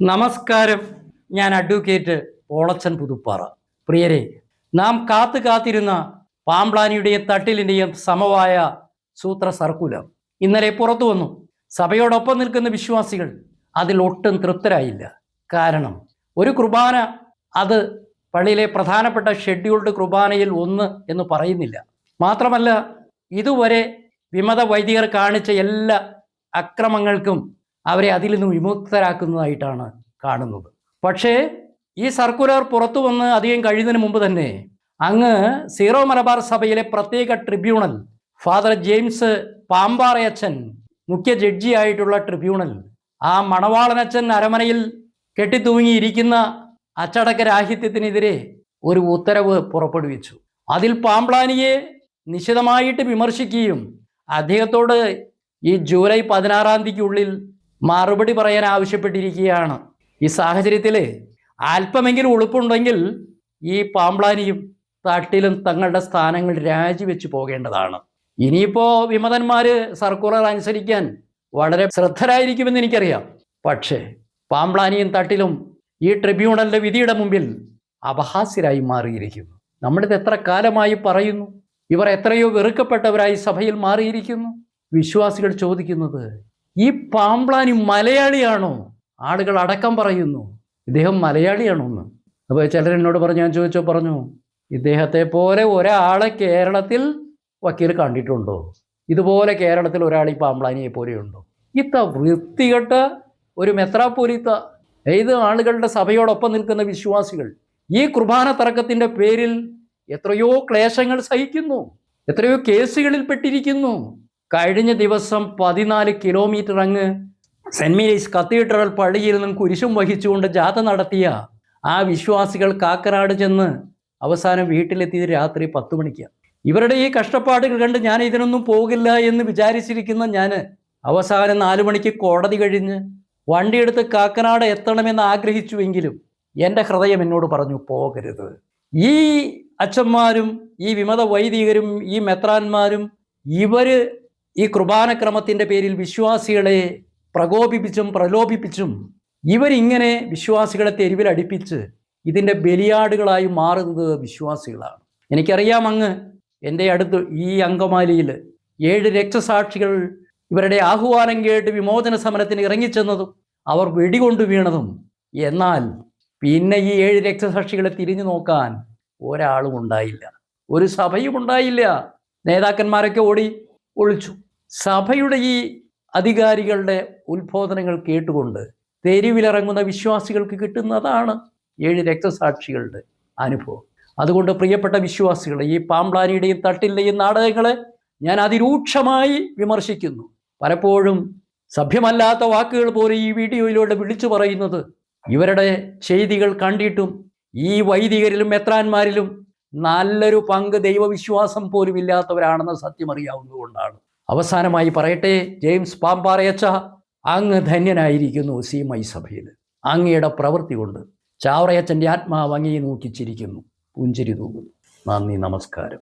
നമസ്കാരം. ഞാൻ അഡ്വക്കേറ്റ് ഓളച്ചൻ പുതുപ്പാറ. പ്രിയരെ നാം കാത്തു കാത്തിരുന്ന പാമ്പ്ലാനിയുടെയും തട്ടിലിന്റെയും സമവായ സൂത്ര സർക്കുലർ ഇന്നലെ പുറത്തു വന്നു. സഭയോടൊപ്പം നിൽക്കുന്ന വിശ്വാസികൾ അതിൽ ഒട്ടും തൃപ്തരായില്ല. കാരണം ഒരു കുർബാന അത് പള്ളിയിലെ പ്രധാനപ്പെട്ട ഷെഡ്യൂൾഡ് കുർബാനയിൽ ഒന്ന് എന്ന് പറയുന്നില്ല. മാത്രമല്ല ഇതുവരെ വിമത വൈദികർ കാണിച്ച എല്ലാ അക്രമങ്ങൾക്കും അവരെ അതിൽ നിന്ന് വിമുക്തരാക്കുന്നതായിട്ടാണ് കാണുന്നത്. പക്ഷേ ഈ സർക്കുലർ പുറത്തു വന്ന് അധികം കഴിയുന്നതിന് മുമ്പ് തന്നെ അങ്ങ് സീറോ മലബാർ സഭയിലെ പ്രത്യേക ട്രിബ്യൂണൽ ഫാദർ ജെയിംസ് പാമ്പാറയച്ചൻ മുഖ്യ ജഡ്ജിയായിട്ടുള്ള ട്രിബ്യൂണൽ ആ മണവാളനച്ചൻ അരമനയിൽ കെട്ടിത്തൂങ്ങിയിരിക്കുന്ന അച്ചടക്ക രാഹിത്യത്തിനെതിരെ ഒരു ഉത്തരവ് പുറപ്പെടുവിച്ചു. അതിൽ പാമ്പ്ലാനിയെ നിശിതമായിട്ട് വിമർശിക്കുകയും അദ്ദേഹത്തോട് ഈ ജൂലൈ പതിനാറാം തീയതിക്കുള്ളിൽ മറുപടി പറയാൻ ആവശ്യപ്പെട്ടിരിക്കുകയാണ്. ഈ സാഹചര്യത്തിൽ അല്പമെങ്കിലും ഉളുപ്പുണ്ടെങ്കിൽ ഈ പാമ്പ്ലാനിയും തട്ടിലും തങ്ങളുടെ സ്ഥാനങ്ങൾ രാജിവെച്ച് പോകേണ്ടതാണ്. ഇനിയിപ്പോൾ വിമതന്മാർ സർക്കുലർ അനുസരിക്കാൻ വളരെ ശ്രദ്ധരായിരിക്കുമെന്ന് എനിക്കറിയാം. പക്ഷേ പാമ്പ്ലാനിയും തട്ടിലും ഈ ട്രിബ്യൂണലിന്റെ വിധിയുടെ മുമ്പിൽ അപഹാസ്യരായി മാറിയിരിക്കുന്നു. നമ്മളിത് എത്ര കാലമായി പറയുന്നു? ഇവർ എത്രയോ വെറുക്കപ്പെട്ടവരായി സഭയിൽ മാറിയിരിക്കുന്നു. വിശ്വാസികൾ ചോദിക്കുന്നത് ഈ പാമ്പ്ലാനി മലയാളിയാണോ? ആളുകൾ അടക്കം പറയുന്നു ഇദ്ദേഹം മലയാളിയാണോ എന്ന് അപ്പോൾ ചിലർ എന്നോട് പറഞ്ഞു ഞാൻ ചോദിച്ചോ പറഞ്ഞു ഇദ്ദേഹത്തെ പോലെ ഒരാളെ കേരളത്തിൽ വക്കീൽ കണ്ടിട്ടുണ്ടോ? ഇതുപോലെ കേരളത്തിൽ ഒരാൾ ഈ പാമ്പ്ലാനിയെ പോലെയുണ്ടോ? ഇത്ര വൃത്തികെട്ട ഒരു മെത്രാപ്പൊലിത്ത ഏത് ആളുകളുടെ സഭയോടൊപ്പം നിൽക്കുന്ന വിശ്വാസികൾ ഈ കുർബാന തർക്കത്തിന്റെ പേരിൽ എത്രയോ ക്ലേശങ്ങൾ സഹിക്കുന്നു എത്രയോ കേസുകളിൽ പെട്ടിരിക്കുന്നു കഴിഞ്ഞ ദിവസം പതിനാല് കിലോമീറ്റർ അങ്ങ് സെന്റ് മേരീസ് കത്തീഡ്രൽ പള്ളിയിൽ നിന്നും കുരിശും വഹിച്ചുകൊണ്ട് ജാഥ നടത്തിയ ആ വിശ്വാസികൾ കാക്കനാട് ചെന്ന് അവസാനം വീട്ടിലെത്തിയത് രാത്രി പത്ത് മണിക്ക്. ഇവരുടെ ഈ കഷ്ടപ്പാടുകൾ കണ്ട് ഞാൻ ഇതിനൊന്നും പോകില്ല എന്ന് വിചാരിച്ചിരിക്കുന്ന ഞാൻ അവസാനം നാലു മണിക്ക് കോടതി കഴിഞ്ഞ് വണ്ടിയെടുത്ത് കാക്കനാട് എത്തണമെന്ന് ആഗ്രഹിച്ചുവെങ്കിലും എന്റെ ഹൃദയം എന്നോട് പറഞ്ഞു പോകരുത്. ഈ അച്ഛന്മാരും ഈ വിമത വൈദികരും ഈ മെത്രാന്മാരും ഇവർ ഈ കുർബാനക്രമത്തിന്റെ പേരിൽ വിശ്വാസികളെ പ്രകോപിപ്പിച്ചും പ്രലോഭിപ്പിച്ചും ഇവരിങ്ങനെ വിശ്വാസികളെ തെരുവിൽ അടുപ്പിച്ച് ഇതിന്റെ ബലിയാടുകളായി മാറുന്നത് വിശ്വാസികളാണ്. എനിക്കറിയാം അങ്ങ് എന്റെ അടുത്ത് ഈ അങ്കമാലിയിൽ ഏഴ് രക്തസാക്ഷികൾ ഇവരുടെ ആഹ്വാനം കേട്ട് വിമോചന സമരത്തിന് ഇറങ്ങിച്ചെന്നതും അവർ വെടികൊണ്ട് വീണതും. എന്നാൽ പിന്നെ ഈ ഏഴ് രക്തസാക്ഷികളെ തിരിഞ്ഞു നോക്കാൻ ഒരാളും ഉണ്ടായില്ല. ഒരു സഭയും ഉണ്ടായില്ല. നേതാക്കന്മാരൊക്കെ ഓടി ഒളിച്ചു. സഭയുടെ ഈ അധികാരികളുടെ ഉത്ബോധനങ്ങൾ കേട്ടുകൊണ്ട് തെരുവിലിറങ്ങുന്ന വിശ്വാസികൾക്ക് കിട്ടുന്നതാണ് ഏഴ് രക്തസാക്ഷികളുടെ അനുഭവം. അതുകൊണ്ട് പ്രിയപ്പെട്ട വിശ്വാസികളെ ഈ പാമ്പ്ലാനിയുടെയും തട്ടിന്റെയും നാടകങ്ങളെ ഞാൻ അതിരൂക്ഷമായി വിമർശിക്കുന്നു. പലപ്പോഴും സഭ്യമല്ലാത്ത വാക്കുകൾ പോലെ ഈ വീഡിയോയിലൂടെ വിളിച്ചു പറയുന്നത് ഇവരുടെ ചെയ്തികൾ കണ്ടിട്ടും ഈ വൈദികരിലും മെത്രാന്മാരിലും നല്ലൊരു പങ്ക് ദൈവവിശ്വാസം പോലും ഇല്ലാത്തവരാണെന്ന് സത്യം അറിയാവുന്നതുകൊണ്ടാണ് അവസാനമായി പറയട്ടെ ജെയിംസ് പാമ്പാറയച്ച അങ്ങ് ധന്യനായിരിക്കുന്നു സി മൈ സഭയിൽ. അങ്ങയുടെ പ്രവൃത്തി കൊണ്ട് ചാവറയച്ചന്റെ ആത്മാവ് അങ്ങയെ നോക്കിച്ചിരിക്കുന്നു പുഞ്ചിരി തൂകുന്നു. നന്ദി നമസ്കാരം.